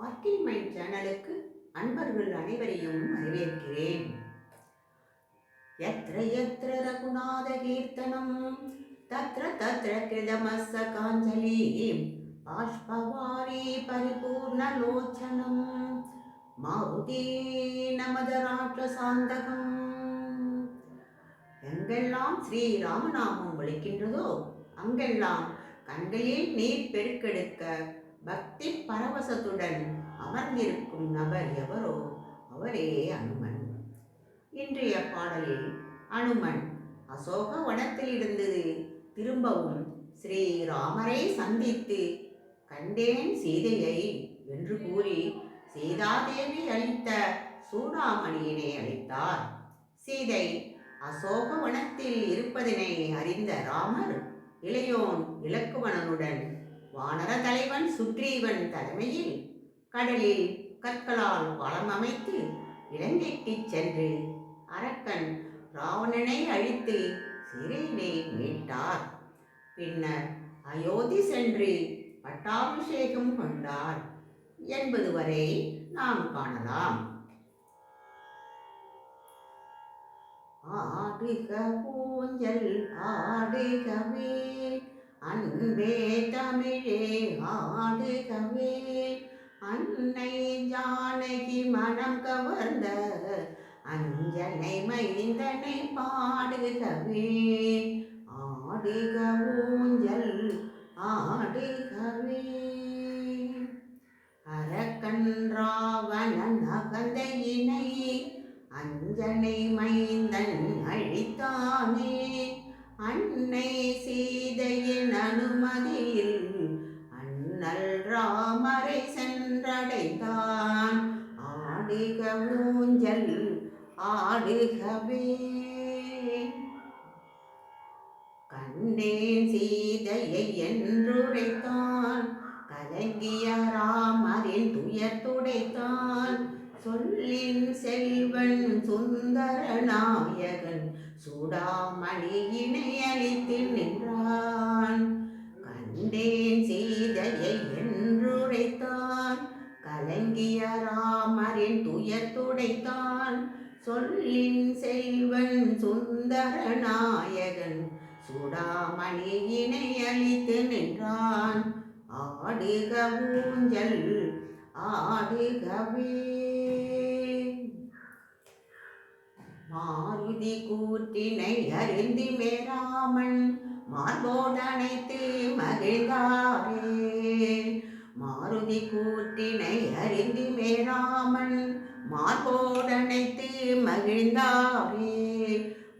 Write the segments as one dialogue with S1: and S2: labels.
S1: ஆர்கில் mind சேனலுக்கு அன்பர்கள் அனைவரையும் வரவேற்கிறேன். எத்திர எத்திர ரகுநாத கீர்த்தனம் தத்ர தத்ர கிருதமஸ்ஸ காஞ்சலி பாஷ்பவாரி பரிபூர்ணலோச்சனம் மாருதி நமத ராட்சசாந்தகம் எங்கெல்லாம் ஸ்ரீ ராமநாமம் ஒழிக்கின்றதோ அங்கெல்லாம் கண்களில் நீர் பெருக்கெடுக்க பக்தி பரவசத்துடன் அமர்ந்திருக்கும் நபர் எவரோ அவரே அனுமன். இன்றைய பாடலில் அனுமன் அசோக வனத்தில் இருந்தது. திரும்பவும் ஸ்ரீராமரை சந்தித்து கண்டேன் சீதையை என்று கூறி சீதாதேவி அளித்த சூடாமணியினை அளித்தார். சீதை அசோக வனத்தில் இருப்பதனை அறிந்த ராமர் இளையோன் இலக்குவனனுடன் வானர சுக்ரீவன் தலைமையில் கடலில் கற்களால் வளம் அமைத்து இலங்கைக்கு சென்று அரக்கன் ராவணனை அழித்து சிறையிலே மீட்டார். பின்னர் அயோத்தி சென்று பட்டாபிஷேகம் கொண்டார் என்பது வரை நாம் காணலாம். ஆடுக ஊஞ்சல் ஆடுகவே அன்பே தமிழே ஆடுகவே அன்னை ஜானகி மனம் கவர்ந்த அஞ்சனை மைந்தனை பாடுகவே. ஆடுக ஊஞ்சல் ஆடுகவே. அரக்கன் ராவணன் அகந்தையினை அஞ்சனை மைந்தன் அழித்தானே. அன்னை சீதையின் அனுமதியில் ஆடுகவே. கண்டேன் சீதையை என்றுரைத்தான் கலங்கிய ராமரின் துயர் துடைத்தான். சொல்லின் செல்வன் சுந்தர நாயகன் சூடாமணியினை நின்றான். கண்டேன் சீதையை என்றுரைத்தான் கலங்கிய ராமரின் துயர் துடைத்தான். சொல்லின் செல்வன் சுந்தர நாயகன் சூடாமணியினை அளித்து நின்றான் ஆடுக ஊஞ்சல் ஆடுகவே. மாருதி கூற்றினை அறிந்து மேராமன் மார்போடனைத்து மகிழ்ந்தாரே. மாருதி கூற்றினை அறிந்து மேராமன் மார்போடனைத்து மகிழ்ந்தாரே.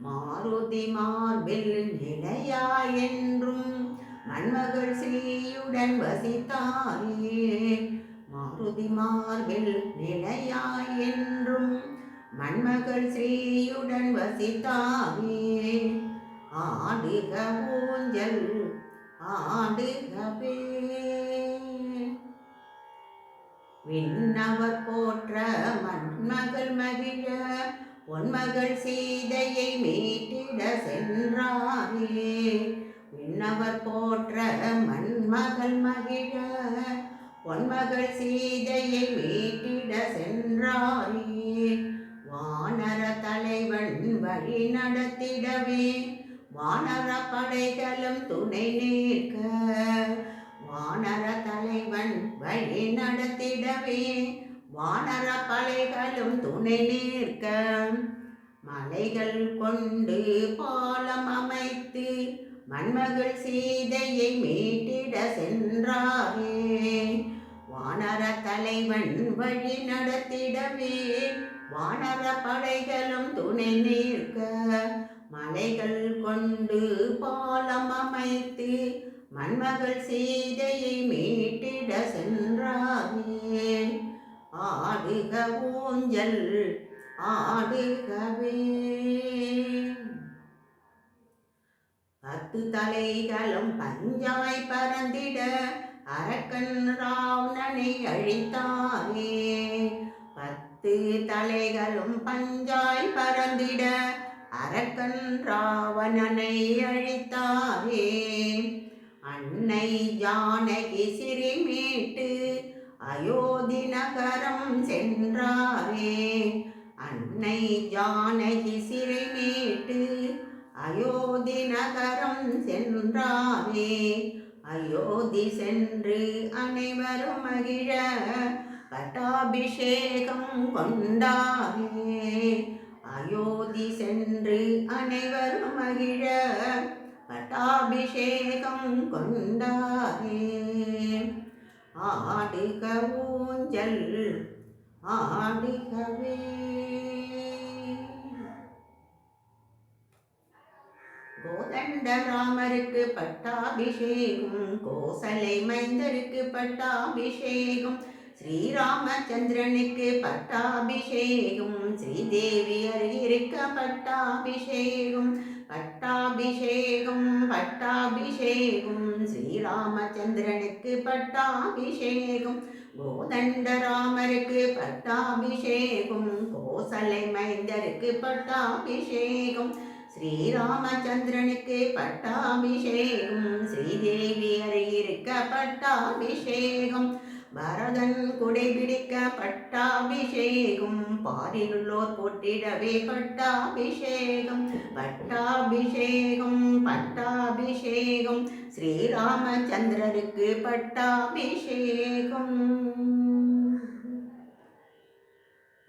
S1: மாருதி மார்பில் நிலையா என்றும் மண்மகள் ஸ்ரீயுடன் வசித்தாரே. மாருதி மார்பில் நிலையா என்றும் மண்மகள் ஸ்ரீயுடன் வசித்தாரே. ஆடுக ஊஞ்சல் ஆடுகவே விண்ணவர் போற்ற மண்மகள் மகிழ பொன்மகள் சீதையை மீட்டிட சென்றாரே விண்ணவர் போற்ற மண்மகள் மகிழ பொன்மகள் சீதையை மீட்டிட சென்றாரே வானர தலைவன் வழி நடத்திடவே வானர படைகளும் துணை நிற்க நடத்திடவே. வானர பலைகளும் துணை நிற்க. மலைகள் கொண்டு பாலம் அமைத்து மண்மகள் சீதையை மீட்டிட சென்றாரே. வானர தலைவன் வழி நடத்திடவே. வானர படைகளும் துணை நிற்க. மலைகள் கொண்டு பாலம் அமைத்து மண்மகள் சீதையை மீட்டிட சென்றாரே ஆடுக ஊஞ்சல் ஆடுகவே. பத்து தலைகளும் பஞ்சாய் பறந்திட அரக்கன் ராவணனை அழித்தாரே பத்து தலைகளும் பஞ்சாய் பறந்திட அரக்கன் ராவணனை அழித்தாரே அன்னை ஜானகி சிறிமேட்டு அயோத்தி நகரம் சென்றாரே. அன்னை ஜானகி சிறைமேட்டு அயோத்தி நகரம் சென்றாரே. அயோத்தி சென்று அனைவரும் மகிழ பட்டாபிஷேகம் கொண்டாரே. அயோத்தி சென்று அனைவரும் மகிழ பட்டாபிஷேகம் கொண்டாரே ஆடுக ஊஞ்சல் ஆடுகவே கோதண்ட ராமருக்கு பட்டாபிஷேகம் கோசலை மைந்தருக்கு பட்டாபிஷேகம் ஸ்ரீராமச்சந்திரனுக்கு பட்டாபிஷேகம் ஸ்ரீதேவி அருகிருக்க பட்டாபிஷேகம் பட்டாபிஷேகம் பட்டாபிஷேகம். ஸ்ரீராமச்சந்திரனுக்கு பட்டாபிஷேகம் கோதண்டராமருக்கு பட்டாபிஷேகம் கோசலை மைந்தருக்கு பட்டாபிஷேகம் ஸ்ரீராமச்சந்திரனுக்கு பட்டாபிஷேகம் ஸ்ரீதேவி அருகிருக்க பட்டாபிஷேகம். பரதன் குடைபிடிக்க பட்டாபிஷேகம் பாரிலுள்ளோர் போட்டிடவே பட்டாபிஷேகம். பட்டாபிஷேகம் பட்டாபிஷேகம். ஸ்ரீராமச்சந்திரருக்கு பட்டாபிஷேகம்.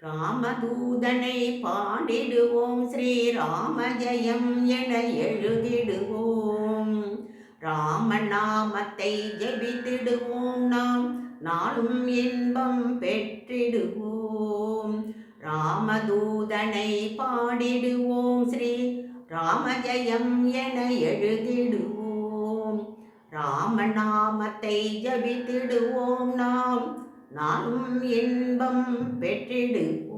S1: ராமதூதனை பாடிடுவோம். ஸ்ரீராம ஜெயம் என எழுதிடுவோம். ராமநாமத்தை ஜெபித்திடுவோம் நாம். நாளும் இன்பம் பெற்றிடுவோம். ராமதூதனை பாடிடுவோம். ஸ்ரீ ராமஜெயம் என எழுதிடுவோம். ராமநாமத்தை ஜபித்திடுவோம் நாம். நாளும் இன்பம் பெற்றிடுவோம்.